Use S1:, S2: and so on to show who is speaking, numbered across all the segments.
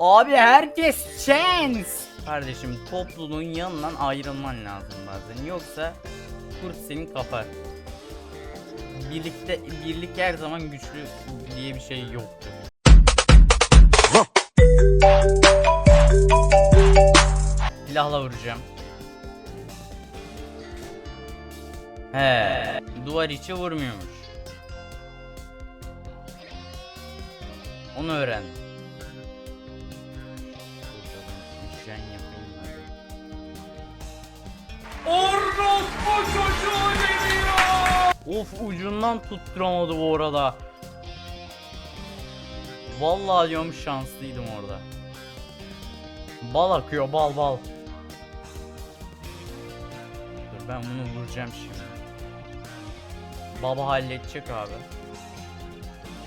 S1: Abi herkes chance. Kardeşim topluluğun yanından ayrılman lazım bazen. Yoksa kurt senin kapar. Birlikte birlik her zaman güçlü diye bir şey yoktur. Silahla vuracağım. He, duvar içi vurmuyormuş. Onu öğren. Of ucundan tutturamadı bu arada. Vallahi diyorum şanslıydım orada. Bal akıyor bal bal. Dur ben bunu vuracağım şimdi. Baba halledecek abi.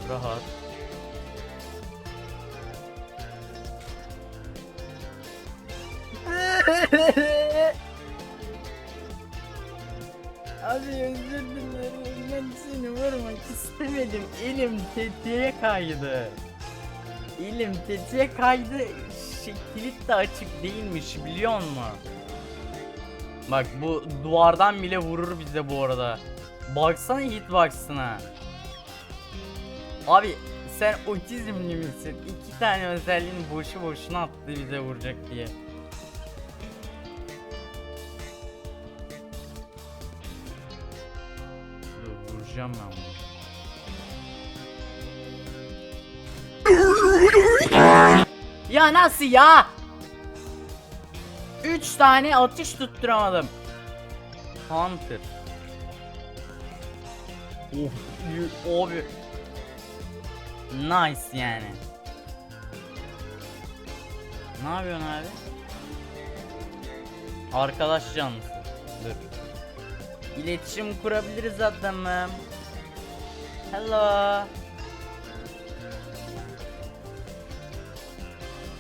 S1: Rahat. Abi özür dilerim. Ben seni vurmak istemedim. Elim tetiğe kaydı. Elim tetiğe kaydı. Şey, kilit de açık değilmiş biliyor musun? Bak bu duvardan bile vurur bize bu arada. Baksana hitbox'ına Abi sen otizmli misin? İki tane özelliğini boşu boşuna attı bize vuracak diye Dur vuracağım ben bunu. ya nasıl ya? Üç tane atış tutturamadım. Hunter. Of y- abi. Nice yani. Ne yapıyorsun abi? Arkadaş canlısı. Dur. İletişim kurabiliriz adamım. Hello.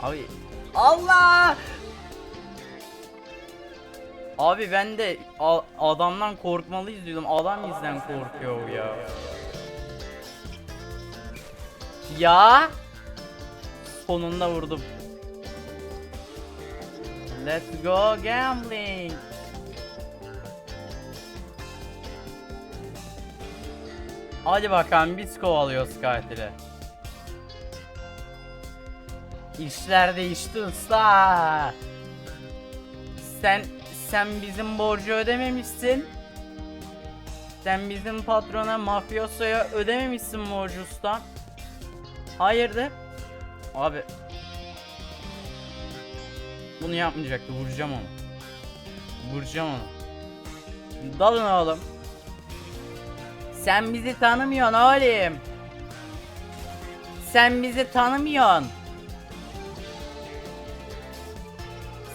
S1: Abi Allah! Abi ben de adamdan korkmalıyız diyordum. Adam bizden korkuyor ya. Ya! Sonunda vurdum. Let's go gambling. Hadi bakalım biz kovalıyoruz katili. İşler değişti usta. Sen sen bizim borcu ödememişsin. Sen bizim patrona mafyosoya ödememişsin borcu usta. Hayırdır? Abi. Bunu yapmayacaktı. Vuracağım onu. Vuracağım onu. Dalın oğlum. Sen bizi tanımıyorsun oğlum. Sen bizi tanımıyorsun.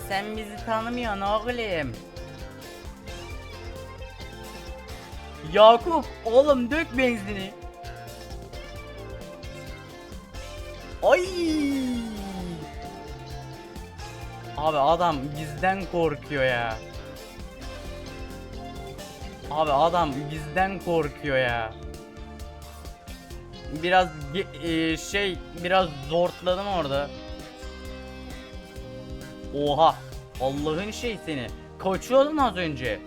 S1: Sen bizi tanımıyorsun oğlum. Yakup oğlum dök benzini. Ay! Abi adam bizden korkuyor ya. Abi adam bizden korkuyor ya. Biraz e, şey biraz zortladım orada. Oha. Allah'ın şey seni. Kaçıyordun az önce.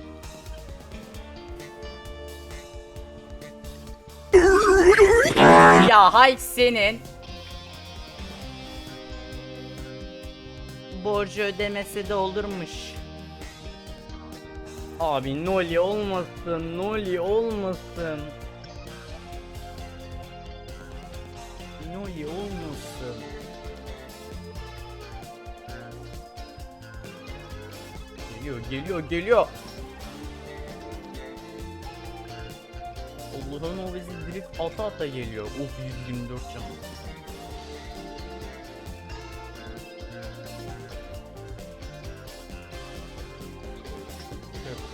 S1: ya hay senin. Borcu ödemesi de olurmuş. Abi Noli olmasın, Noli olmasın. Noli olmasın. Geliyor, geliyor, geliyor. Allah'ın o drift ata ata geliyor. Of 124 can.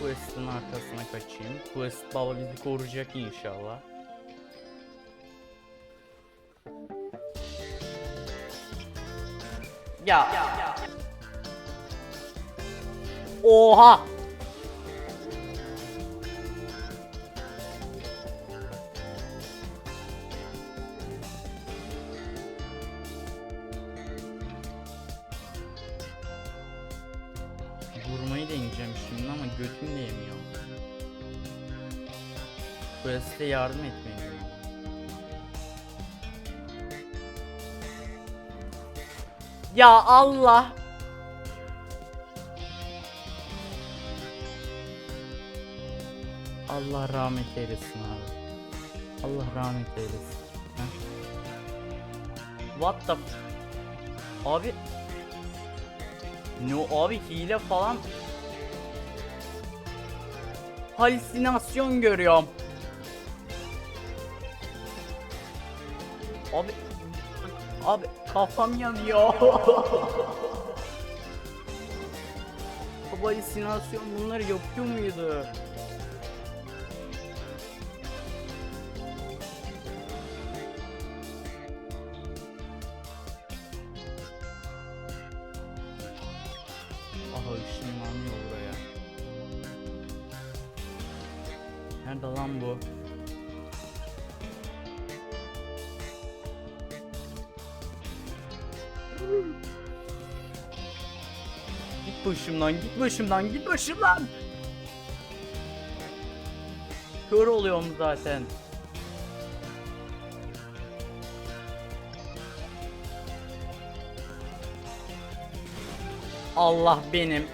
S1: Quest'in arkasına kaçayım. Quest baba bizi koruyacak inşallah. Ya. Oha. Şimdi ama götüm de yemiyor. Quest'e yardım etmeliyim. Ya Allah! Allah rahmet eylesin abi. Allah rahmet eylesin. Heh. What the Abi Ne o abi hile falan Halüsinasyon görüyorum. Abi Abi kafam yanıyor. Bu halüsinasyon bunları yapıyor muydu? Aha ışınlanıyor buraya. Nerede lan bu? Git başımdan, git başımdan, git başımdan. Kör oluyorum zaten. Allah benim.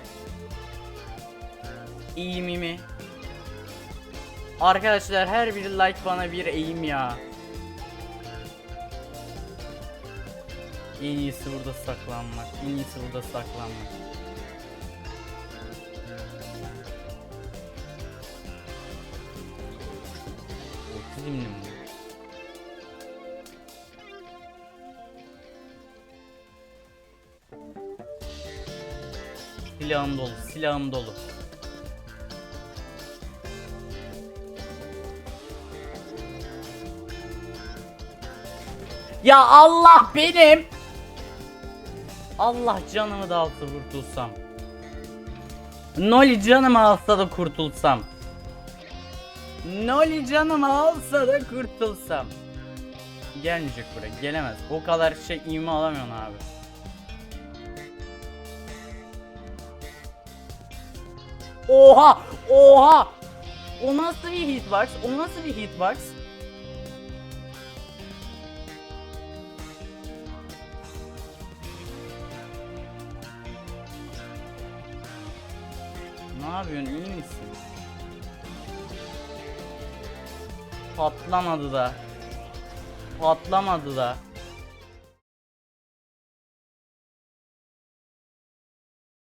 S1: Eğimimi. Arkadaşlar her bir like bana bir eğim ya. En iyisi burada saklanmak. En iyisi burada saklanmak. Otizmli mi? Silahım dolu, silahım dolu. Ya Allah benim. Allah canımı da alsa kurtulsam. Noli canımı alsa da kurtulsam. Noli canımı alsa da kurtulsam. Gelmeyecek buraya, gelemez. O kadar şey ivme alamıyorsun abi. Oha! Oha! O nasıl bir hitbox? O nasıl bir hitbox? Yapıyorsun? İyi misin? Patlamadı da. Patlamadı da.